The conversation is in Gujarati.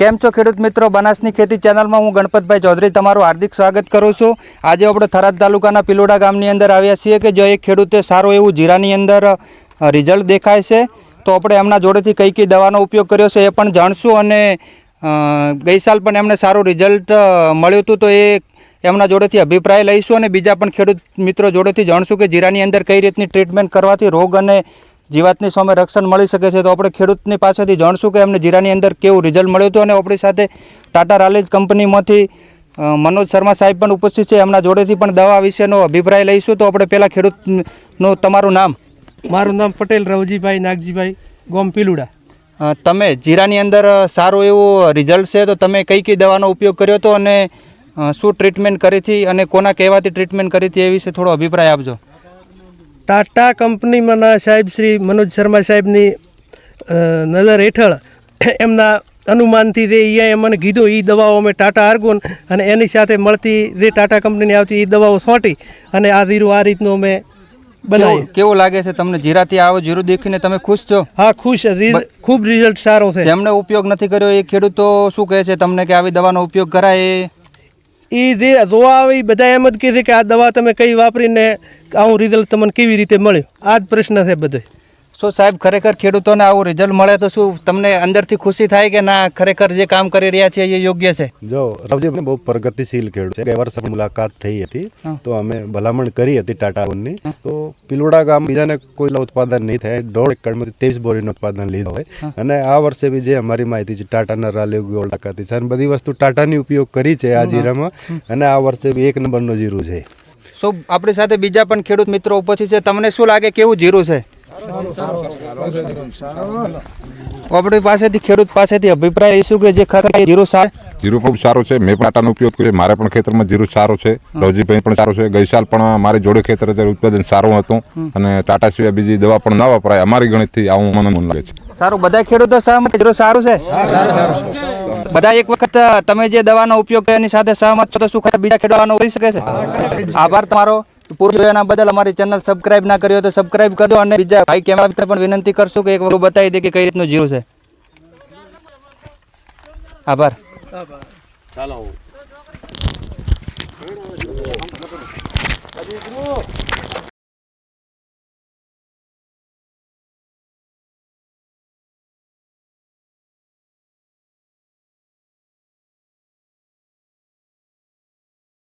કેમ છો ખેડૂત મિત્રો? બનાસની ખેતી ચેનલમાં હું ગણપતભાઈ ચૌધરી તમારું હાર્દિક સ્વાગત કરું છું. આજે આપણે થરાદ તાલુકાના પિલોડા ગામની અંદર આવ્યા છીએ કે જો એક ખેડૂતે સારું એવું જીરાની અંદર રિઝલ્ટ દેખાય છે. તો આપણે એમના જોડેથી કઈ કઈ દવાનો ઉપયોગ કર્યો છે એ પણ જાણશું અને ગઈ સાલ પણ એમને સારું રિઝલ્ટ મળ્યું હતું તો એ એમના જોડેથી અભિપ્રાય લઈશું અને બીજા પણ ખેડૂત મિત્રો જોડેથી જાણશું કે જીરાની અંદર કઈ રીતની ટ્રીટમેન્ટ કરવાથી રોગ અને જીવાતની સામે રક્ષણ મળી શકે છે તો આપણે ખેડૂતની પાસેથી જાણશું કે એમને જીરાની અંદર કેવું રિઝલ્ટ મળ્યું હતું અને આપણી સાથે ટાટા રાલેજ કંપનીમાંથી મનોજ શર્મા સાહેબ પણ ઉપસ્થિત છે. એમના જોડેથી પણ દવા વિશેનો અભિપ્રાય લઈશું. તો આપણે પહેલાં ખેડૂતનું તમારું નામ? મારું નામ પટેલ રવજીભાઈ નાગજીભાઈ ગોમ પીલુડા. તમે જીરાની અંદર સારું એવું રિઝલ્ટ છે તો તમે કઈ કઈ દવાનો ઉપયોગ કર્યો હતો અને શું ટ્રીટમેન્ટ કરી હતી અને કોના કહેવાથી ટ્રીટમેન્ટ કરી હતી એ વિશે થોડો અભિપ્રાય આપજો. ટાટા કંપનીમાંના સાહેબ શ્રી મનોજ શર્મા સાહેબની નજર હેઠળ એમના અનુમાનથી જે અહીંયા મને કીધું એ દવાઓ અમે ટાટા આર્ગોન અને એની સાથે મળતી જે ટાટા કંપનીની આવતી એ દવાઓ છોંટી અને આ ધીરું આ રીતનું અમે બનાવી કેવું લાગે છે તમને? જીરાથી આવો જીરું દેખીને તમે ખુશ છો? હા ખુશ. ખૂબ રિઝલ્ટ સારો છે. જેમણે ઉપયોગ નથી કર્યો એ ખેડૂતો શું કહે છે તમને કે આવી દવાનો ઉપયોગ કરાય? એ જે જોવા આવે એ બધા એમ જ કહે છે કે આ દવા તમે કઈ વાપરીને આવું રિઝલ્ટ તમને કેવી રીતે મળ્યું? આ જ પ્રશ્ન છે બધો શું સાહેબ ખરેખર ખેડૂતોને આવું રિઝલ્ટ મળે તો શું તમને અંદરથી ખુશી થાય કે ના ખરેખર જે કામ કરી રહ્યા છે એ યોગ્ય છે? જો રવજી બહુ પ્રગતિશીલ ખેડૂત છે. બે વર્ષ મુલાકાત થઈ હતી. તો અમે ભલામણ કરી હતી ટાટા ની તો પિલોડા ગામ બીજાને કોઈ ઉત્પાદન નહીં થાય. દોઢ એકડમાંથી ત્રેવીસ બોરીનું ઉત્પાદન લીધું હોય. અને આ વર્ષે બી જે અમારી માહિતી છે ટાટાના રાલે ગોલ્ડ હતી છે. અને બધી વસ્તુ ટાટાની ઉપયોગ કરી છે આ જીરામાં. અને આ વર્ષે બી એક નંબરનું જીરું છે. શું આપણી સાથે બીજા પણ ખેડૂત મિત્રો ઉપસ્થિત છે? તમને શું લાગે કેવું જીરું છે? આપણી પાસેથી ખેડૂત પાસેથી અભિપ્રાય શું કે જે ખરેખર જીરો સારું જીરું પણ સારું છે મેં પણ આટાનો ઉપયોગ કર્યો મારે પણ ખેતરમાં જીરું સારું છે રવજીભાઈ પણ સારું છે. ગઈ સાલ પણ મારી જોડે ખેતર અત્યારે ઉત્પાદન સારું હતું અને ટાટા સિવાય બીજી દવા પણ ના વપરાય. અમારી ગણિતથી આવું મને મન લાગે છે. સારું બધા ખેડૂતો સહમત? જીરું સારું છે? બધા એક વખત તમે જે દવાનો ઉપયોગ કર્યો એની સાથે સહમત છો તો શું બીજા ખેડવાનો કરી શકે છે? આભાર તમારો. પૂરું જોયાના બદલ અમારી ચેનલ સબસ્ક્રાઇબ ના કરી હોય તો સબસ્ક્રાઇબ કરજો અને બીજા ભાઈ કેમેરા મિત્ર પણ વિનંતી કરશું કે એક વખત બતાવી દે કે કઈ રીતનું જીરું છે. આભાર.